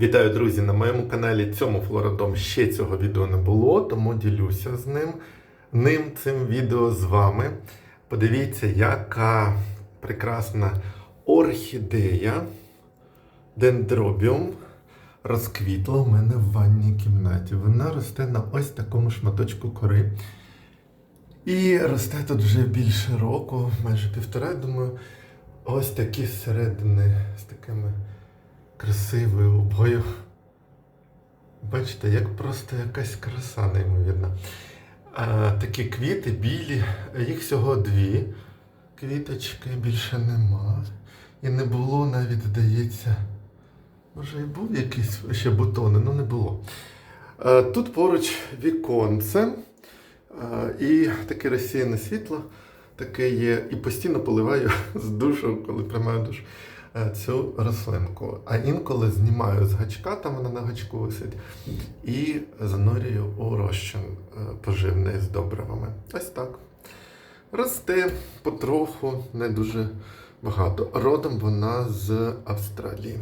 Вітаю, друзі! На моєму каналі цьому флородом ще цього відео не було, тому ділюся з ним ним цим відео з вами. Подивіться, яка прекрасна орхідея дендробіум розквітла у мене в ванній кімнаті. Вона росте на ось такому шматочку кори. І росте тут вже більше року, майже півтора, думаю, ось такі зсередини з такими красивою обою. Бачите, як просто якась краса неймовірна. А, такі квіти білі, їх всього дві квіточки, більше нема. І не було навіть, здається, може і був якийсь ще бутони, але не було. А, тут поруч віконце а, і таке розсіяне світло. Таке є, і постійно поливаю з душу, коли приймаю душ цю рослинку. А інколи знімаю з гачка, там вона на гачку висить, і занурюю у розчин е, поживний з добривами. Ось так. Росте потроху, не дуже багато. Родом вона з Австралії.